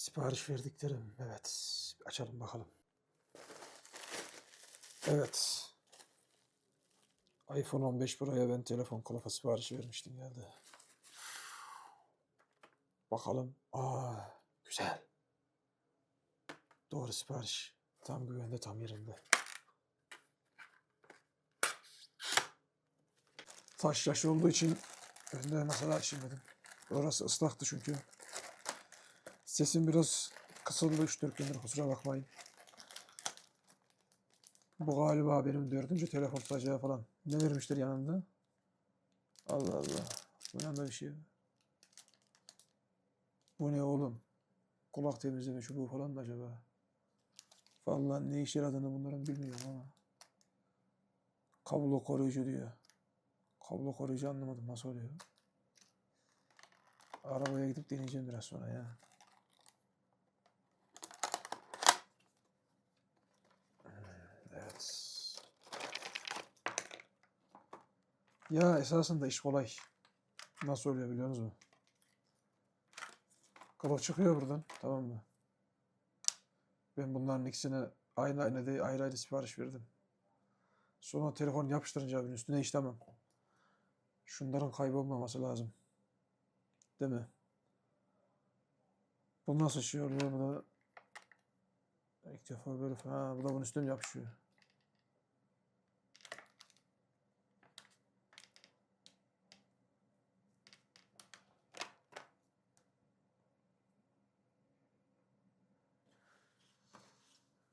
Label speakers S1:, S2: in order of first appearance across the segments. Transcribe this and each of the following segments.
S1: Sipariş verdiklerim. Evet. Açalım bakalım. Evet. iPhone 15 Pro'ya ben telefon kılıfı sipariş vermiştim geldi. Bakalım. Aa, güzel. Doğru sipariş. Tam güvende, tam yerinde. Taş yaş olduğu için önde açayım dedim. Orası ıslaktı çünkü. Sesim biraz 3-4 gündür kusura bakmayın. Bu galiba benim dördüncü telefon tutacağı falan. Ne vermiştir yanında? Allah Allah. Bu yanında bir şey. Bu ne oğlum? Kulak temizleme çubuğu falan da acaba? Vallahi ne işe yaradığını bunların bilmiyorum ama. Kablo koruyucu diyor. Kablo koruyucu anlamadım nasıl oluyor. Arabaya gidip deneyeceğim biraz sonra ya. Evet. Ya esasında iş kolay. Nasıl oluyor biliyor musunuz? Kılıf çıkıyor buradan. Tamam mı? Ben bunların ikisine aynı aynı değil, ayrı ayrı sipariş verdim. Sonra telefon yapıştırınca abinin üstüne işlemem. Şunların kaybolmaması lazım. Değil mi? Bu nasıl şey oluyor? Bu da ilk defa böyle ha, bu da bunun üstüne yapışıyor?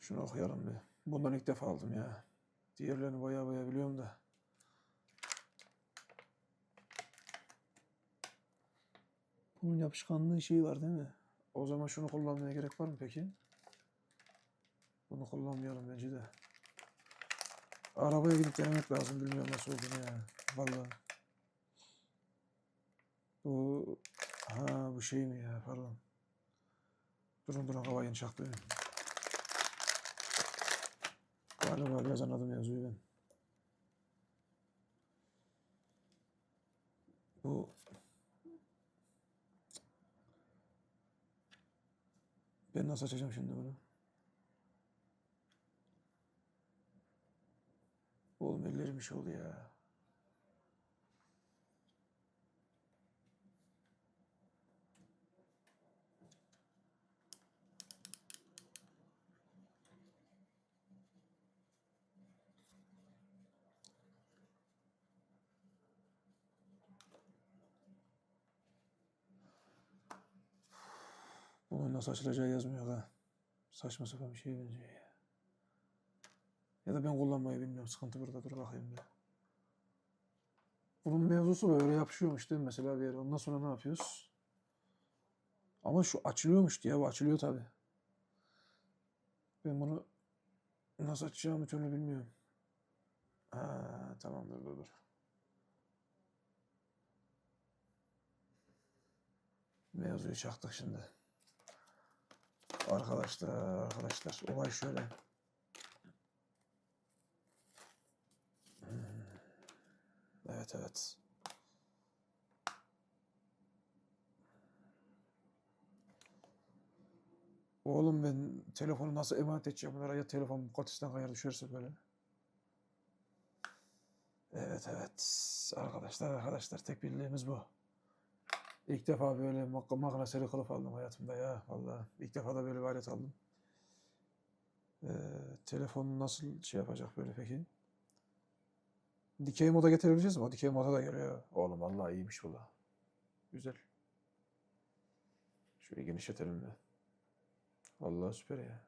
S1: Şunu okuyalım bir. Bundan ilk defa aldım ya. Diğerlerini baya baya biliyorum da. Bunun yapışkanlığı şeyi var değil mi? O zaman şunu kullanmaya gerek var mı peki? Bunu kullanmayalım bence de. Arabaya gidip denemek lazım. Bilmiyorum nasıl olduğunu ya. Vallahi. Bu ha bu şey mi ya pardon. Durun durun hava yeni çaktı. Galiba biraz anladım yazıyı ben. Bu ben nasıl açacağım şimdi bunu? Oğlum ellerim iş oldu ya. Bunun nasıl açılacağı yazmıyor ha. Saçma sapan bir şey benziyor ya. Ya da ben kullanmayı bilmiyorum. Sıkıntı burada. Dur bakayım bir. Bunun mevzusu böyle yapışıyormuş değil mi mesela bir yere. Ondan sonra ne yapıyoruz? Ama şu açılıyormuş diye. Bu açılıyor tabi. Ben bunu nasıl açacağımı türlü bilmiyorum. Ha, tamam dur dur dur. Mevzuyu çaktık şimdi. Arkadaşlar, arkadaşlar olay şöyle. Evet, evet. Oğlum ben telefonu nasıl emanet edeceğim bunlara ya telefon katisten kayar düşerse böyle. Evet evet arkadaşlar arkadaşlar tek bildiğimiz bu. İlk defa böyle mak magneseli kılıf aldım hayatımda ya. Vallahi ilk defa da böyle bir alet aldım. Ee, telefonu nasıl şey yapacak böyle peki? Dikey moda getirebileceğiz mi? O dikey moda da geliyor. Oğlum vallahi iyiymiş bu da. Güzel. Şöyle genişletelim bir. Vallahi süper ya.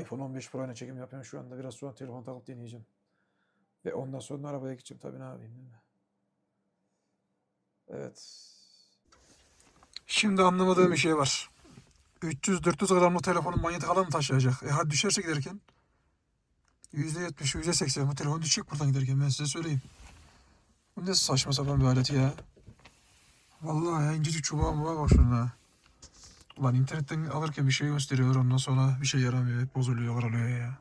S1: iPhone 15 Pro ile çekim yapıyorum şu anda. Biraz sonra telefon takıp deneyeceğim. Ve ondan sonra arabaya gideceğim tabii ne yapayım değil mi? Evet. Şimdi anlamadığım bir şey var. 300-400 gramlık telefonun manyetik alanı taşıyacak? E hadi düşerse giderken? %70, %80 bu telefon düşecek buradan giderken ben size söyleyeyim. Bu ne saçma sapan bir alet ya. Vallahi ya incecik çubuğa muğa bak şuna. Ulan internetten alırken bir şey gösteriyor ondan sonra bir şey yaramıyor. Hep bozuluyor, kırılıyor ya.